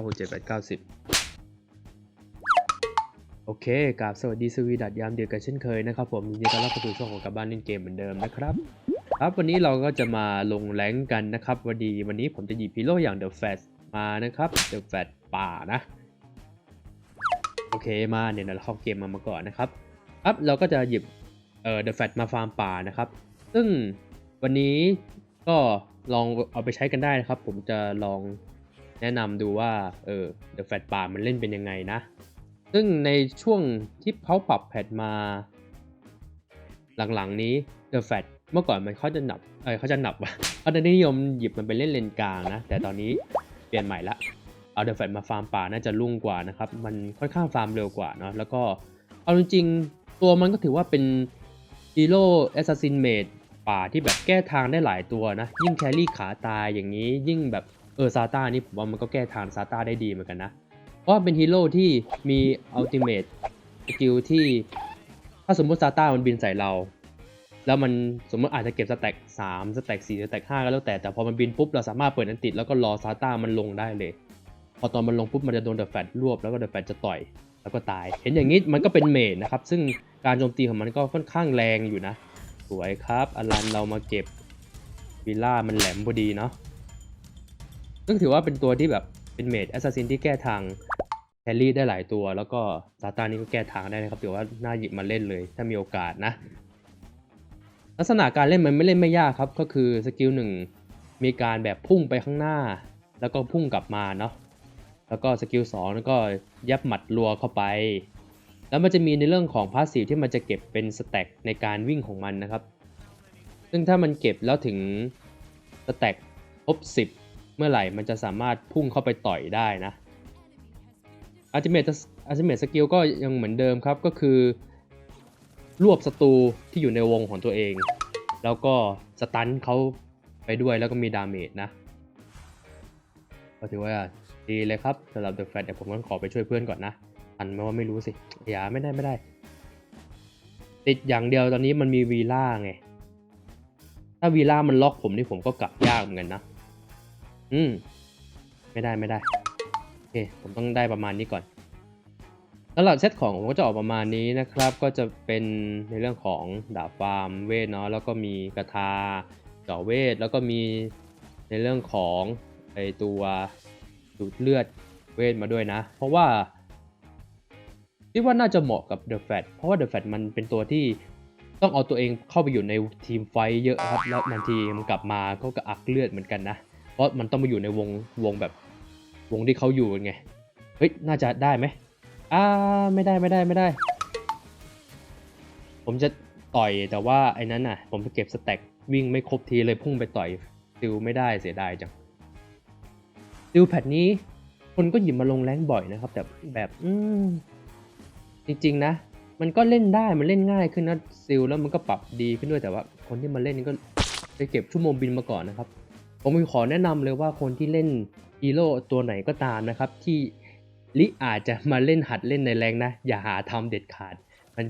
ห้าหกเจ็ดแปดเก้าสิบโอเคกราบสวัสดีสวีดัดยามเดียวกันเช่นเคยนะครับผมยินดีต้อนรับเข้าสู่ช่องของกับบ้านเล่นเกมเหมือนเดิมนะครับครับวันนี้เราก็จะมาลงแรงกันนะครับวันดีวันนี้ผมจะหยิบฮีโร่อย่าง The f a t มานะครับ The f a t ป่านะ โอเคมาเนี่ยเราเข้าเกมมามาก่อนนะครับครับเราก็จะหยิบเอ่อ The f a t มาฟาร์มป่านะครับ ซึ่งวันนี้ก็ลองเอาไปใช้กันได้นะครับ ผมจะลอง แนะนำดูว่าเออ The f a t ป่ามันเล่นเป็นยังไงนะ ซึ่งในช่วงที่เขาปรับแพทมา หลังๆนี้ The f a t เมื่อก่อนมันเขาจะหนับเออเขาจะหนับว่ะเขาจะนิยมหยิบมันไปเล่นเลนกลางนะ แต่ตอนนี้เปลี่ยนใหม่ละเอา The f a t มาฟาร์มป่าน่าจะรุ่งกว่านะครับ มันค่อนข้างฟาร์มเร็วกว่าเนาะแล้วก็เอาจริงๆตัวมันก็ถือว่าเป็นฮีโร่แอสซัสซินเมดป่าที่แบบแก้ทางได้หลายตัวนะ ยิ่งแครี่ขาตายอย่างนี้ยิ่งแบบ เออซาต้านี่ผมว่ามันก็แก้ทางซาต้าได้ดีเหมือนกันนะ เพราะเป็นฮีโร่ที่มีอัลติเม e สกิลที่ ถ้าสมมติซาต้ามันบินใส่เรา แล้วมันสมมติอาจจะเก็บสแต็กสามสแต็กสี่สแต็กห้าก็แล้วแต่แต่พอมันบินปุ๊บเราสามารถเปิดอันติดแล้วก็รอซาต้ามันลงได้เลย พอตอนมันลงปุ๊บมันจะโดนเดอะแฟตรวบแล้วก็เดอะแฟตจะต่อยแล้วก็ตาย เห็นอย่างนี้มันก็เป็นเมดนะครับ ซึ่งการโจมตีของมันก็ค่อนข้างแรงอยู่นะ สวยครับอลันเรามาเก็บวิลล่ามันแหลมพอดีเนาะ ซึ่งถือว่าเป็นตัวที่แบบเป็นเมดแอสซัสซินที่แก้ทางแครี่ได้หลายตัว แล้วก็ซาตานี่ก็แก้ทางได้นะครับถือว่าน่าหยิบมาเล่นเลยถ้ามีโอกาสนะ ลักษณะการเล่นมันไม่เล่นไม่ยากครับก็คือสกิลหนึ่งมีการแบบพุ่งไปข้างหน้า แล้วก็พุ่งกลับมาเนาะแล้วก็สกิลสองแล้วก็ยับหมัดรัวเข้าไป แล้วมันจะมีในเรื่องของพาสซีฟที่มันจะเก็บเป็นสแต็กในการวิ่งของมันนะครับ ซึ่งถ้ามันเก็บแล้วถึงสแต็กครบ10 เมื่อไหร่มันจะสามารถพุ่งเข้าไปต่อยได้นะอัลติเมทอัลติเมทสกิลก็ยังเหมือนเดิมครับก็คือ รวบศัตรูที่อยู่ในวงของตัวเอง แล้วก็สตันเขาไปด้วยแล้วก็มีดาเมจนะก็ถือว่าดีเลยครับสำหรับ The Fat เดี๋ยวผมต้องขอไปช่วยเพื่อนก่อนนะทันไหมว่าไม่รู้สิอย่าไม่ได้ไม่ได้ ติดอย่างเดียวตอนนี้มันมีวีล่าไง ถ้าวีล่ามันล็อกผมนี่ผมก็กลับยากเหมือนกันนะ อืม ไม่ได้ไม่ได้ โอเค ผมต้องได้ประมาณนี้ก่อนสำหรับเซตของผมก็จะออกประมาณนี้นะครับ ก็จะเป็นในเรื่องของดาบฟาร์มเวทเนาะ แล้วก็มีกระทาเจาะเวท แล้วก็มีในเรื่องของไอตัวดูดเลือดเวทมาด้วยนะ เพราะว่าคิดว่าน่าจะเหมาะกับเดอะแฟตเพราะว่าเดอะแฟตมันเป็นตัวที่ต้องเอาตัวเองเข้าไปอยู่ในทีมไฟเยอะครับ แล้วบางทีมันกลับมาก็กระอักเลือดเหมือนกันนะ เพราะมันต้องมาอยู่ในวงวงแบบวงที่เขาอยู่ไง เฮ้ย น่าจะได้ไหมอ่า ไม่ได้ไม่ได้ไม่ได้ ผมจะต่อยแต่ว่าไอ้นั้นน่ะ ผมจะเก็บสแต็กวิ่งไม่ครบทีเลยพุ่งไปต่อยซิลไม่ได้เสียดายจังซิลแพทนี้ คนก็หยิบมาลงแรงบ่อยนะครับ แต่แบบอืมจริงๆนะ มันก็เล่นได้มันเล่นง่ายขึ้นนะซิลแล้วมันก็ปรับดีขึ้นด้วยแต่ว่า คนที่มาเล่นนี่ก็ไปเก็บชั่วโมงบินมาก่อนนะครับ ผมขอแนะนำเลยว่าคนที่เล่นฮีโร่ตัวไหนก็ตามนะครับ ที่ลิอาจจะมาเล่นหัดเล่นในแรงนะ อย่าหาทำเด็ดขาด มัน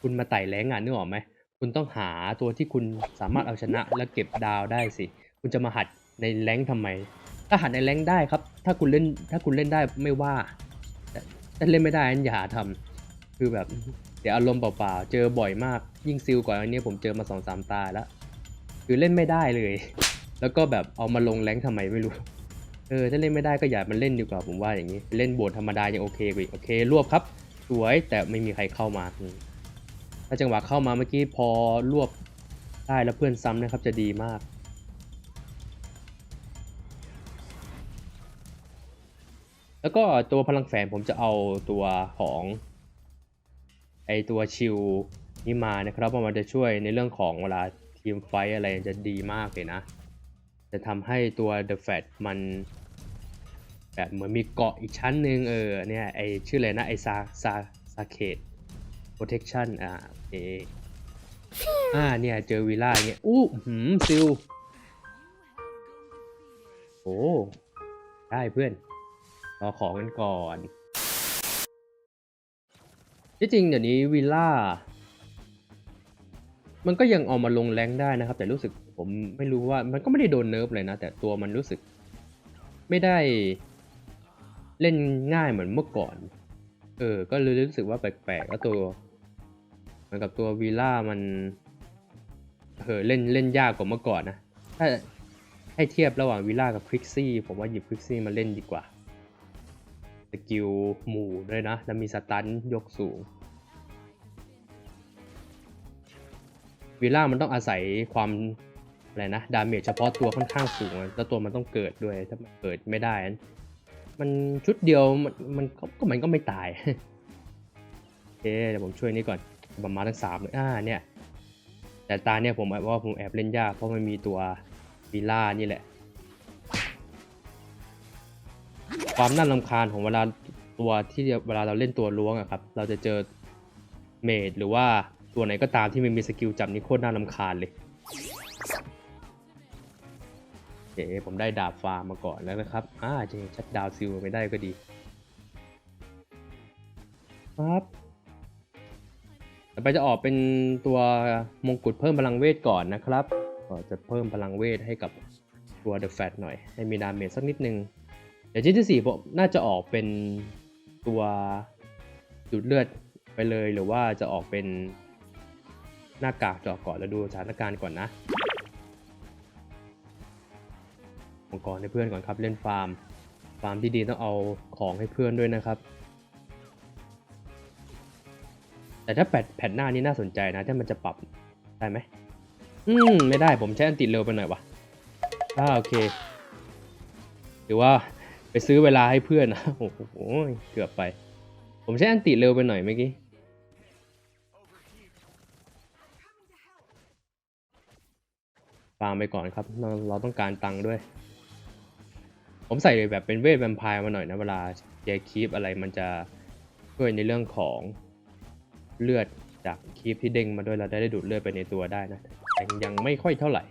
คุณมาไต่แรงงานนึกออกไหมคุณต้องหาตัวที่คุณสามารถเอาชนะแล้วเก็บดาวได้สิ คุณจะมาหัดในแรงทำไม ถ้าหัดในแรงได้ครับ ถ้าคุณเล่นถ้าคุณเล่นได้ไม่ว่าแต่ถ้าเล่นไม่ได้นั้นอย่าหาทำคือแบบเดี๋ยวอารมณ์เปล่าๆ เจอบ่อยมากยิ่งซิลก่อนอันนี้ผมเจอมาสองสามตาแล้ว คือเล่นไม่ได้เลย แล้วก็แบบเอามาลงแรงทำไมไม่รู้ เออถ้าเล่นไม่ได้ก็อย่ามันเล่นดีกว่าผมว่าอย่างนี้ เล่นโบนธรรมดายังโอเคกว่าอีโอเค รวบครับ สวยแต่ไม่มีใครเข้ามาถ้าจังหวะเข้ามาเมื่อกี้พอรวบได้แล้วเพื่อนซ้ำนะครับจะดีมากแล้วก็ตัวพลังแฝงผมจะเอาตัวของไอตัวชิลนี่มานะครับเพราะมันจะช่วยในเรื่องของเวลาทีมไฟอะไรจะดีมากเลยนะ จะทำให้ตัว The Fat มัน แบบเหมือนมีเกาะอีกชั้นหนึ่งเออเนี่ยไอชื่ออะไรนะไอซาซาซาเคด protection อ่าโอเคอ่าเนี่ยเจอวิลล่าเนี่ยอู้หืมซิลโอ้ได้เพื่อนรอของกันก่อนที่จริงเดี๋ยวนี้วิลล่า มันก็ยังเอามาลงแรงได้นะครับ แต่รู้สึก ผมไม่รู้ว่ามันก็ไม่ได้โดนเนิร์ฟเลยนะ แต่ตัวมันรู้สึก ไม่ได้เล่นง่ายเหมือนเมื่อก่อน เออ ก็เลยรู้สึกว่าแปลกๆแล้วตัวเหมือนกับตัววีล่ามันเออเล่นเล่นยากกว่าเมื่อก่อนนะ ถ้าให้เทียบระหว่างวีล่ากับควิกซี่ผมว่าหยิบควิกซี่มาเล่นดีกว่าสกิลหมู่ด้วยนะ แล้วมีสตันยกสูงวิลล่ามันต้องอาศัยความ อะไรนะดาเมจเฉพาะตัวค่อนข้างสูงแล้วตัวมันต้องเกิดด้วยถ้ามันเกิดไม่ได้ มันชุดเดียวมันมันก็มันก็ไม่ตายโอเคเดี๋ยวผมช่วยนี่ก่อนประมาทั้งสามเลยอ่าเนี่ย แต่ตาเนี่ยผมว่าผมแอบเล่นยากเพราะมันมีตัววิล่านี่แหละ ความน่ารำคาญของเวลาตัวที่เวลาเราเล่นตัวล้วงอะครับ เราจะเจอเมดหรือว่าตัวไหนก็ตามที่มันมีสกิลจับนี่โคตรน่ารำคาญเลย เคผมได้ดาบฟาร์มมาก่อนแล้วนะครับอ่าจะชัดดาวซิลไม่ได้ก็ดีครับต่อไปจะออกเป็นตัวมงกุฎเพิ่มพลังเวทก่อนนะครับก็จะเพิ่มพลังเวทให้กับตัวเดอะแฟตหน่อย ให้มีดาเมจสักนิดนึง เดี๋ยวชิ้นที่สี่ผมน่าจะออกเป็นตัวดูดเลือดไปเลยหรือว่าจะออกเป็นหน้ากากจาะก่อนแล้วดูสถานการณ์ก่อนนะ มังกรให้เพื่อนก่อนครับ เล่นฟาร์ม ฟาร์มที่ดีต้องเอาของให้เพื่อนด้วยนะครับ แต่ถ้าแพทแพทหน้านี้น่าสนใจนะถ้ามันจะปรับได้ไหมอืมไม่ได้ผมใช้อันติดเร็วไปหน่อยวะอ่าโอเคหรือว่าไปซื้อเวลาให้เพื่อนนะโอ้โหเกือบไป ผมใช้อันติเร็วไปหน่อยเมื่อกี้ฟาร์มไปก่อนครับ เราต้องการตังค์ด้วย ผมใส่แบบเป็นเวทแวมไพร์มาหน่อยนะเวลาเจคีปอะไรมันจะช่วยในเรื่องของเลือดจากคีปที่เด้งมาด้วยเราได้ดูดเลือดไปในตัวได้นะแต่ยังไม่ค่อยเท่าไหร่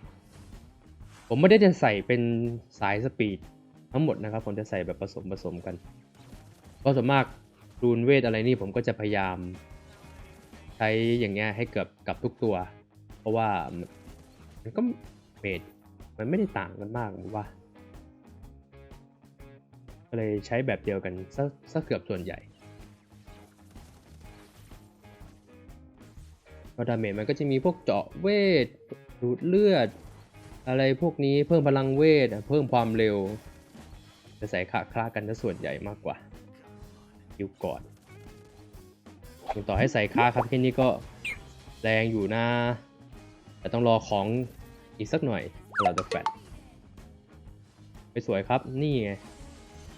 ผมไม่ได้จะใส่เป็นสายสปีดทั้งหมดนะครับผมจะใส่แบบผสมผสมกัน ก็ส่วนมากรูนเวทอะไรนี่ผมก็จะพยายามใช้อย่างเงี้ยให้เกือบกับทุกตัว เพราะว่ามันก็เมดมันไม่ได้ต่างกันมากผมว่า ก็เลยใช้แบบเดียวกันซะซะเกือบส่วนใหญ่ก็ดาเมจมันก็จะมีพวกเจาะเวทดูดเลือด อะไรพวกนี้เพิ่มพลังเวทเพิ่มความเร็ว จะใส่คละคลากันซะส่วนใหญ่มากกว่าคิวก่อนถึงต่อให้ใส่ค่าครับแค่นี้ก็แรงอยู่นะ แต่ต้องรอของอีกสักหน่อยสำหรับตัวแฟตไปสวยครับนี่ไง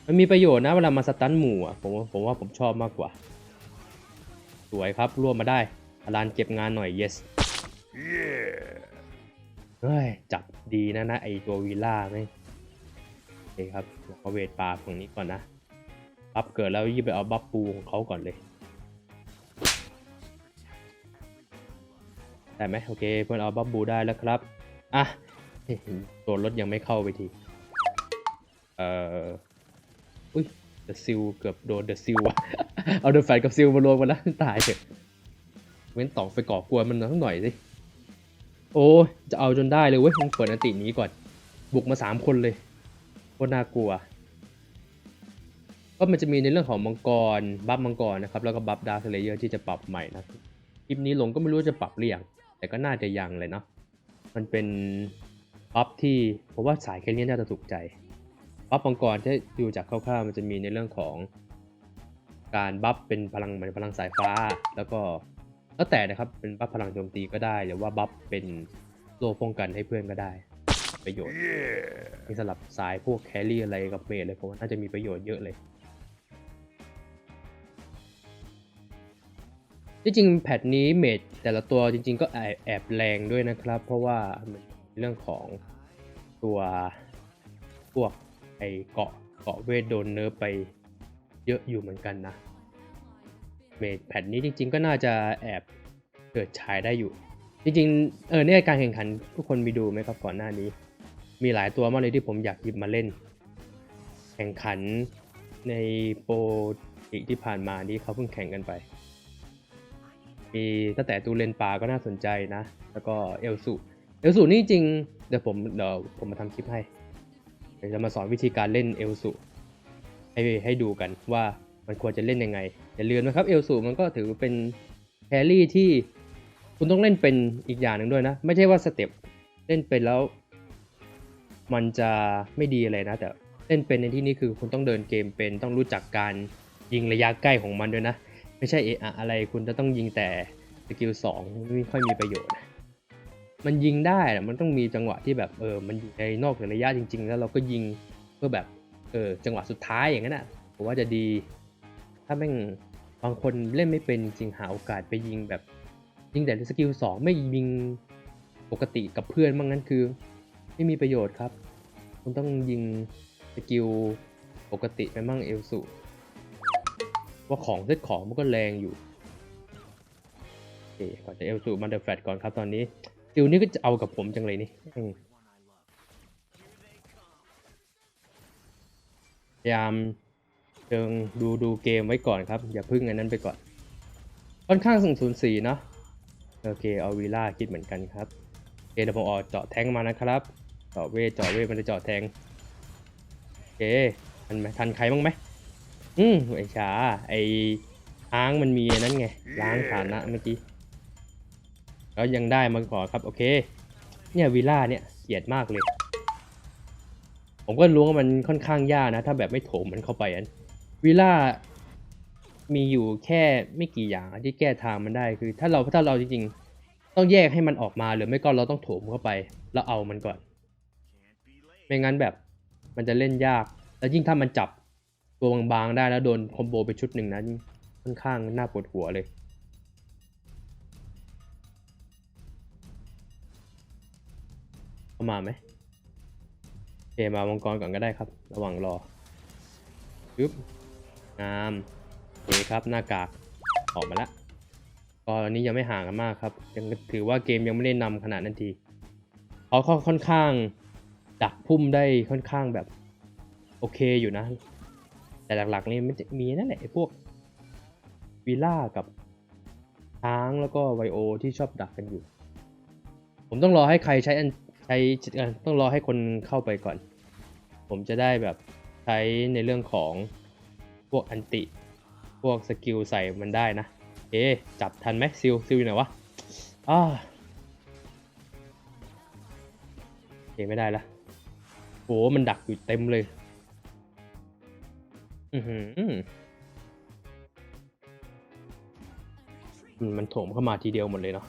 มันมีประโยชน์นะเวลามาสตันหมู่อะผมผมว่าผมชอบมากกว่า สวยครับร่วมมาได้อลานเก็บงานหน่อย yes เฮ้ยจับดีนะนะไอตัววีล่าไหมโอเคครับเอาเวทปลาฝั่งนี้ก่อนนะบัฟเกิดแล้วยี่ไปเอาบัฟปูของเขาก่อนเลยได้ไหมโอเคเพื่อนเอาบัฟบูได้แล้วครับอะตัวรถยังไม่เข้าไปทีเอ่อ อุ้ยเดอะซิลเกือบโดนเดอะซิลอะเอาเดอะแฟนกับซิลมารวมกันแล้วตายเถอะเว้นต่อไปก่อกวนมันสักหน่อยสิโอ้จะเอาจนได้เลยเว้ยมึงเปิดอันตินี้ก่อน บุกมาสามคนเลยโคตรน่ากลัว ก็มันจะมีในเรื่องของมังกร บัฟมังกรนะครับ แล้วก็บัฟดาร์คเลเยอร์ที่จะปรับใหม่นะคลิปนี้ลงก็ไม่รู้จะปรับหรือยังแต่ก็น่าจะยังเลยเนาะมันเป็นบัฟที่ผมว่าสายแคเรียนน่าจะถูกใจ บัฟมังกรที่ดูจากคร่าวๆมันจะมีในเรื่องของการบัฟเป็นพลังเหมือนพลังสายฟ้า แล้วก็แล้วแต่นะครับเป็นบัฟพลังโจมตีก็ได้ หรือว่าบัฟเป็นโล่ป้องกันให้เพื่อนก็ได้ ประโยชน์นี่สำหรับสายพวกแครี่อะไรกับเมจเลยผมว่าน่าจะมีประโยชน์เยอะเลยที่จริงแพทนี้เมจแต่ละตัวจริง ๆ ก็แอบแอบแรงด้วยนะครับ เพราะว่ามันเรื่องของตัวพวก ไอเกาะเกาะเวทโดนเนิร์ฟไปเยอะอยู่เหมือนกันนะเมจแพทนี้จริง ๆ ก็น่าจะแอบเกิดฉายได้อยู่ จริงๆเออเนี่ยการแข่งขันทุกคนมีดูไหมครับก่อนหน้านี้ มีหลายตัวมากเลยที่ผมอยากหยิบมาเล่น แข่งขันในโปรอีกที่ผ่านมาที่เขาเพิ่งแข่งกันไป มีตั้งแต่ตูเลนปาก็น่าสนใจนะ แล้วก็เอลสุเอลสุนี่จริงเดี๋ยวผมเดี๋ยวผมมาทำคลิปให้ ดี๋ยวจะมาสอนวิธีการเล่นเอลสุให้ให้ดูกันว่ามันควรจะเล่นยังไง อย่าลืมนะครับเอลสุมันก็ถือเป็นแครี่ที่คุณต้องเล่นเป็นอีกอย่างหนึ่งด้วยนะ ไม่ใช่ว่าสเต็ปเล่นเป็นแล้ว มันจะไม่ดีอะไรนะ แต่เล่นเป็นในที่นี้คือคุณต้องเดินเกมเป็นต้องรู้จักการยิงระยะใกล้ของมันด้วยนะ ไม่ใช่เอะอะอะไรคุณจะต้องยิงแต่สกิลสองไม่ค่อยมีประโยชน์ มันยิงได้นะมันต้องมีจังหวะที่แบบเออมันอยู่ในนอกระยะจริง ๆ แล้วเราก็ยิงเพื่อแบบเออจังหวะสุดท้ายอย่างนั้นอะผมว่าจะดี ถ้าแม่งบางคนเล่นไม่เป็นจริงหาโอกาสไปยิงแบบยิงแต่สกิลสองไม่ยิงปกติกับเพื่อนบ้างนั้นคือ ไม่มีประโยชน์ครับ คุณต้องยิงสกิลปกติไปมั่งเอลสูว่าของเซตของมันก็แรงอยู่โอเคก่อนจะเอลสูมันเดอร์แฟตก่อนครับตอนนี้ สกิลนี้ก็จะเอากับผมจังเลยนี่พยายามเชิงดูดูเกมไว้ก่อนครับ อย่าพึ่งอันนั้นไปก่อน ค่อนข้างส่งศูนย์สี่เนาะโอเคเอาวีล่าคิดเหมือนกันครับโอเคเดี๋ยวผมออกเจาะแทงมานะครับเจาะเวทเจาะเวทมันจะเจาะแทงโอเคทันไหมทันใครบ้างไหมอืมไอ้ช้าไอช้างมันมีนั้นไงล้างฐานะเมื่อกี้ แล้วยังได้มาก่อครับ โอเค เนี่ยวิลล่าเนี่ยเกลียดมากเลย ผมก็รู้ว่ามันค่อนข้างยากนะ ถ้าแบบไม่โถมมันเข้าไปอันวิลล่ามีอยู่แค่ไม่กี่อย่างที่แก้ทางมันได้คือ ถ้าเราถ้าเราจริงๆ ต้องแยกให้มันออกมาหรือไม่ก็เราต้องโถมเข้าไป แล้วเอามันก่อน ไม่งั้นแบบมันจะเล่นยาก แล้วยิ่งถ้ามันจับตัวบางๆได้แล้วโดนคอมโบไปชุดหนึ่งนะค่อนข้างน่าปวดหัวเลยามาไหมโอเคมามังกรก่อนก็ได้ครับ ระหว่างรอปึ๊บงามโอเคครับหน้ากากออกมาแล้วตอนนี้ยังไม่ห่างกันมากครับ ยังถือว่าเกมยังไม่ได้นำขนาดนั้นทีเขาค่อนข้างดักพุ่มได้ค่อนข้างแบบโอเคอยู่นะ แต่หลักๆนี่มันจะมีนั่นแหละพวกวีล่ากับช้างแล้วก็ไวโอที่ชอบดักกันอยู่ ผมต้องรอให้ใครใช้อัน ใช้ต้องรอให้คนเข้าไปก่อน ผมจะได้แบบใช้ในเรื่องของพวกอันติ พวกสกิลใส่มันได้นะ เอ๊จับทันไหมซิลซิลอยู่ไหนวะอ้าเอ๊ะไม่ได้ละโหมันดักอยู่เต็มเลย อือหือมันโถมเข้ามาทีเดียวหมดเลยเนาะ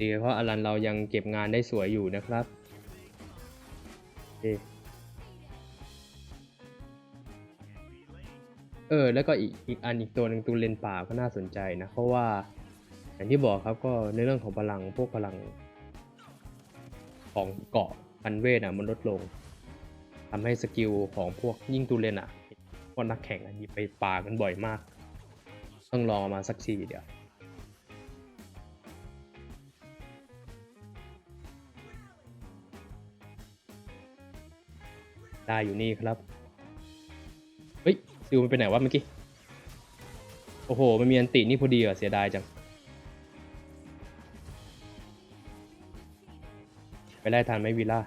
ดีเพราะอลันเรายังเก็บงานได้สวยอยู่นะครับเออแล้วก็อีกอีกอันอีกตัวหนึ่งตัวเลนป่าก็น่าสนใจนะ เพราะว่า อย่างที่บอกครับก็ในเรื่องของพลังพวกพลัง ของเกาะพันเวทอะมันลดลงทำให้สกิลของพวกยิ่งตูเลนอะพวกนักแข่งอะหยิบไปป่ากันบ่อยมาก ต้องรอมาสักทีเดียว ได้อยู่นี่ครับ เฮ้ยซิวมันไปไหนวะเมื่อกี้ โอ้โห มันมีอันตินี่พอดีอะเสียดายจัง ไปไล่ทันไหมวิลล่า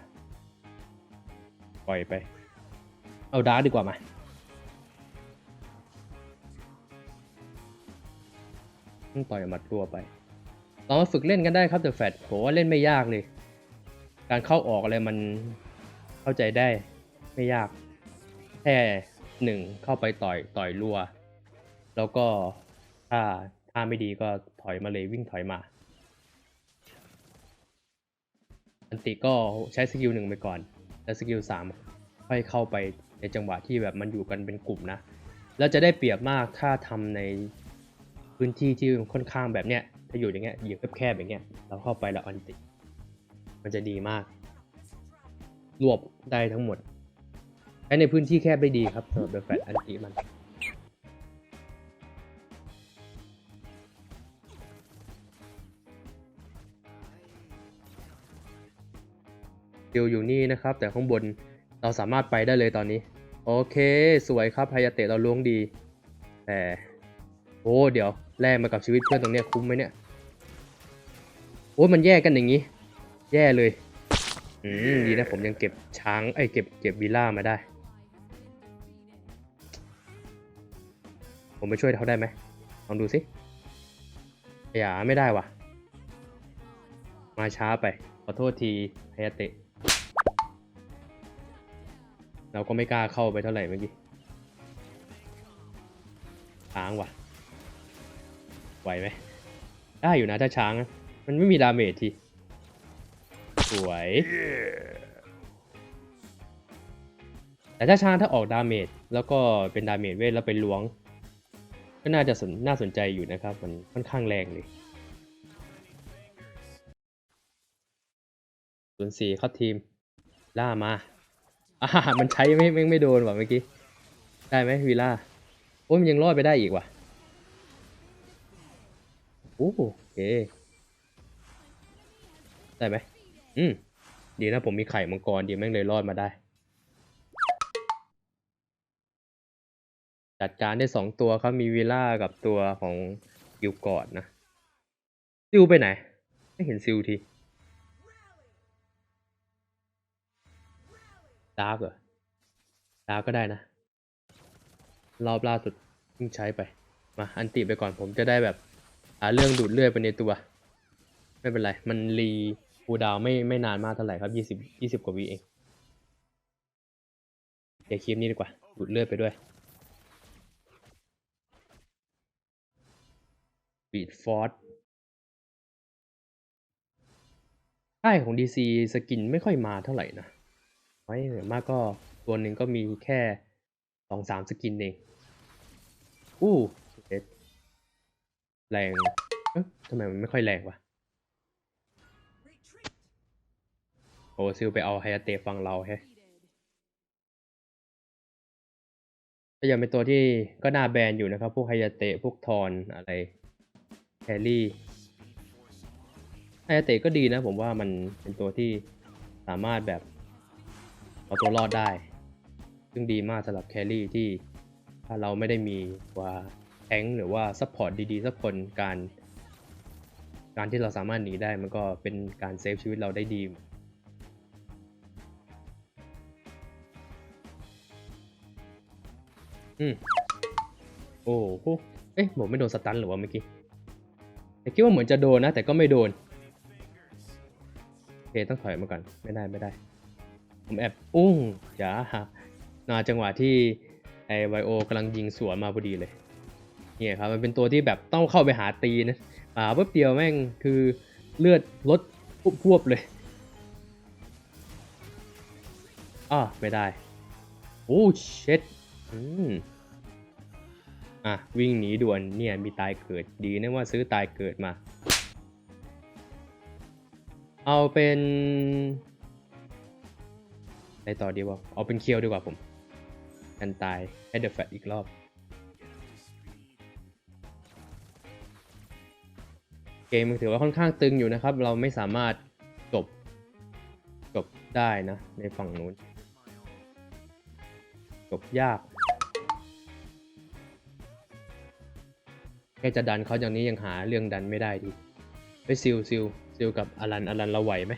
ปล่อยไป เอาดาร์ดีกว่ามาต้องต่อยหมัดรัวไปลองมาฝึกเล่นกันได้ครับแต่แฟดโหว่าเล่นไม่ยากเลย การเข้าออกอะไรมันเข้าใจได้ ไม่ยากแค่หนึ่งเข้าไปต่อยต่อยรัว แล้วก็ถ้าถ้าไม่ดีก็ถอยมาเลยวิ่งถอยมา อันติก็ใช้สกิลหนึ่งไปก่อน แล้วสกิลสามค่อยเข้าไปในจังหวะที่แบบมันอยู่กันเป็นกลุ่มนะ แล้วจะได้เปรียบมากถ้าทำในพื้นที่ที่ค่อนข้างแบบเนี้ยถ้าอยู่อย่างเงี้ยอยู่แคบๆอย่างเงี้ยเราเข้าไปแล้วอันติ มันจะดีมาก รวบได้ทั้งหมด ใช้ในพื้นที่แคบได้ดีครับสำหรับเดอะแฟตอันติมัน ดิวอยู่นี่นะครับ แต่ข้างบนเราสามารถไปได้เลยตอนนี้ โอเคสวยครับไฮยาเตะเราล้วงดี แต่โอ้เดี๋ยวแลกมากับชีวิตเพื่อนตรงเนี้ยคุ้มไหมเนี่ย โอ้มันแยกกันอย่างนี้ แย่เลย อืมดีนะผมยังเก็บช้างไอ้ยเก็บเก็บวีล่ามาได้ ผมไปช่วยเขาได้ไหมลองดูสิอย่าไม่ได้วะมาช้าไป ขอโทษทีไฮยาเตะ เราก็ไม่กล้าเข้าไปเท่าไหร่เมื่อกี้ช้างว่ะไหวไหม ได้อยู่นะถ้าช้าง มันไม่มีดาเมจที สวย แต่ถ้าช้างถ้าออกดาเมจแล้วก็เป็นดาเมจเวทแล้วไปล้วง ก็น่าจะสนน่าสนใจอยู่นะครับ มันค่อนข้างแรงเลยส่วนสี่ครับทีม ล่ามาอ่ามันใช้ไม่ไม่ไม่โดนว่ะเมื่อกี้ ได้ไหมวีล่า โอ้ยมันยังรอดไปได้อีกว่ะโอ้โอเค ได้ไหมอืม ดีนะผมมีไข่มังกรดีแม่งเลยรอดมาได้ จัดการได้สองตัวครับมีวิล่ากับตัวของซิลกอดนะซิลไปไหน ไม่เห็นซิลทีดาร์กเหรอดาร์กก็ได้นะ รอบล่าสุดเพิ่งใช้ไป มาอันติไปก่อนผมจะได้แบบหาเรื่องดูดเลือดไปในตัว ไม่เป็นไร มันรีคูดาวไม่ไม่นานมากเท่าไหร่ครับยี่สิบยี่สิบกว่าวิเอง เดี๋ยวคลิปนี้ดีกว่าดูดเลือดไปด้วย บีดฟอร์ดใช่ของ DC สกินไม่ค่อยมาเท่าไหร่นะไว้มากก็ตัวหนึ่งก็มีแค่สองสามสกินเอง อู้เอ็ดแรงเอ๊ะทำไมมันไม่ค่อยแรงวะโอ้ซิลไปเอาไฮยาเตะฟังเราแฮะก็ยังเป็นตัวที่ก็น่าแบนอยู่นะครับ พวกไฮยาเตะพวกทอนอะไร แครี่ไฮยาเตะก็ดีนะผมว่ามันเป็นตัวที่สามารถแบบเอาตัวรอดได้ ซึ่งดีมากสำหรับแครี่ที่ถ้าเราไม่ได้มีว่าแทงหรือว่าซัพพอร์ตดีๆสักคนการการที่เราสามารถหนีได้มันก็เป็นการเซฟชีวิตเราได้ดีอืมโอ้โหเอ๊ะผมไม่โดนสตันหรือว่าเมื่อกี้ แต่คิดว่าเหมือนจะโดนนะ แต่ก็ไม่โดนโอเคต้องถอยมาก่อนไม่ได้ไม่ได้ ผมแอบอุ้งจ๋านาจังหวะที่ไอไวโอกำลังยิงสวนมาพอดีเลยเนี่ยครับมันเป็นตัวที่แบบต้องเข้าไปหาตีนะอ่าปุ๊บเดียวแม่งคือเลือดลดพวบๆเลยอ้าไม่ได้ โอ้เช็ดอืม อะวิ่งหนีด่วนเนี่ยมีตายเกิดดีนะว่าซื้อตายเกิดมา เอาเป็นอะไรต่อดีวะเอาเป็นเคียวดีกว่าผม กันตายให้เดอะแฟตอีกรอบเกมมันถือว่าค่อนข้างตึงอยู่นะครับ เราไม่สามารถจบจบได้นะ ในฝั่งนู้น จบยาก แค่จะดันเขาอย่างนี้ยังหาเรื่องดันไม่ได้ดีไปซิลซิลซิลกับอลันอลันเราไหวไหม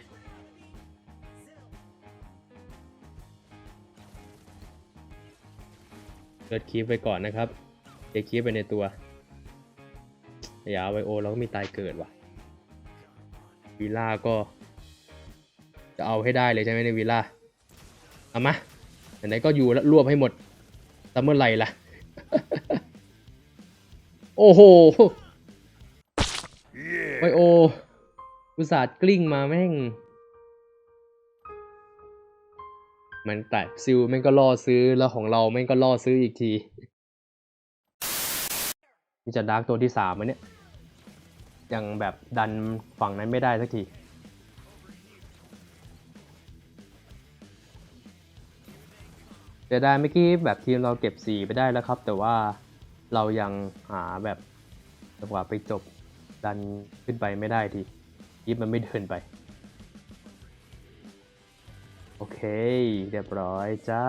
เกิดคีฟไปก่อนนะครับเดี๋ยวคีฟไปในตัวอย่าเอาไวโอเราก็มีตายเกิดว่ะวีล่าก็ จะเอาให้ได้เลยใช่ไหมในวีล่าเอามาไหนๆก็อยู่แล้วรวบให้หมดแต่เมื่อไหร่ล่ะ โอ้โหไวโออุตส่าห์กลิ้งมาแม่ง มันแต่ซิลแม่งก็ล่อซื้อแล้วของเราแม่งก็ล่อซื้ออีกทีนี่จะดาร์กตัวที่สามมันเนี่ยยังแบบดันฝั่งนั้นไม่ได้สักทีเสียดายเมื่อกี้แบบทีมเราเก็บสีไปได้แล้วครับ แต่ว่า เรายังหาแบบจังหวะไปจบดันขึ้นไปไม่ได้ทียิปมันไม่เดินไป โอเค เรียบร้อยจ้า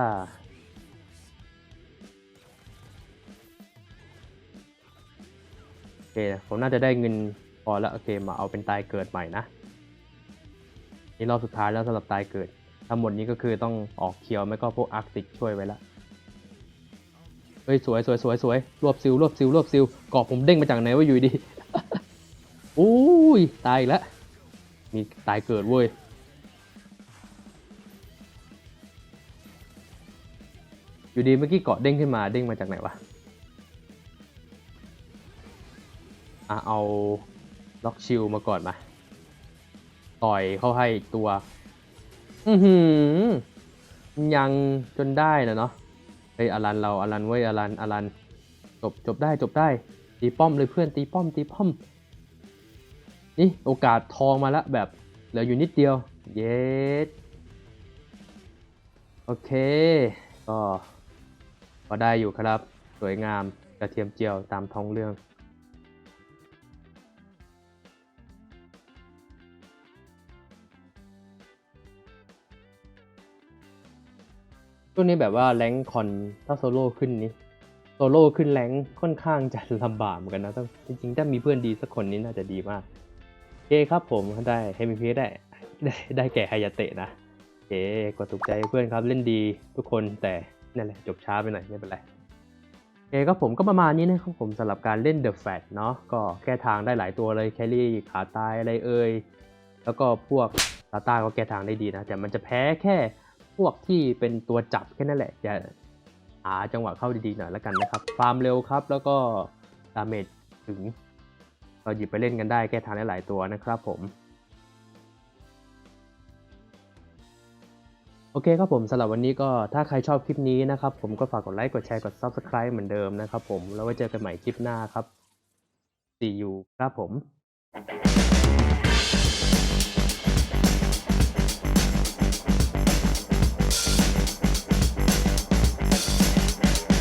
โอเคผมน่าจะได้เงินพอแล้วโอเคมาเอาเป็นตายเกิดใหม่นะ นี่รอบสุดท้ายแล้วสำหรับตายเกิดทั้งหมดนี้ก็คือต้องออกเคียวไม่ก็พวกอาร์กติกช่วยไว้ละ เฮ้ยสวยสวยสวยสวยรวบซิลรวบซิลรวบซิลเกาะผมเด้งมาจากไหนวะอยู่ดีอุ้ยตายอีกแล้วมีตายเกิดเว้ยอยู่ดีเมื่อกี้เกาะเด้งขึ้นมาเด้งมาจากไหนวะอะเอาล็อกชิลมาก่อนมาต่อยเข้าให้อีกตัว อือหือ ยังจนได้นะเนาะ ฮ้ยอลันเราอลันเว้ยอลันอลันจบจบได้จบได้ ตีป้อมเลยเพื่อนตีป้อมตีป้อม นี่โอกาสทองมาละแบบเหลืออยู่นิดเดียว เย็ดโอเค ก็พอได้อยู่ครับ สวยงามกระเทียมเจียวตามท้องเรื่อง ช่วงนี้แบบว่าแรงคอนถ้าโซโล่ขึ้นนี้โซโล่ขึ้นแรงค่อนข้างจะลำบากเหมือนกันนะต้องจริงๆ ถ้ามีเพื่อนดีสักคนนี้น่าจะดีมากโอเคครับผมได้ให้มีพีได้ได้ได้แก่ไฮยาเตะนะโอเคกดถูกใจเพื่อนครับเล่นดีทุกคนแต่นั่นแหละจบช้าไปหน่อยไม่เป็นไรโอเคครับผมก็ประมาณนี้นะครับผมสำหรับการเล่น The Fat เนาะก็แก้ทางได้หลายตัวเลยแครี่ขาตายอะไรเอ่ยแล้วก็พวกซาต้าก็แก้ทางได้ดีนะ แต่มันจะแพ้แค่ วกที่เป็นตัวจับแค่นั้นแหละอย่าหาจังหวะเข้าดีๆหน่อยแล้วกันนะครับฟาร์มเร็วครับ แล้วก็ดาเมจถึงเราหยิบไปเล่นกันได้แก้ทางได้หลายตัวนะครับผมโอเคครับผมสำหรับวันนี้ก็ถ้าใครชอบคลิปนี้นะครับผมก็ฝากกดไลค์กดแชร์กด Subscribe เหมือนเดิมนะครับผม แล้วไว้เจอกันใหม่คลิปหน้าครับ See you ครับผม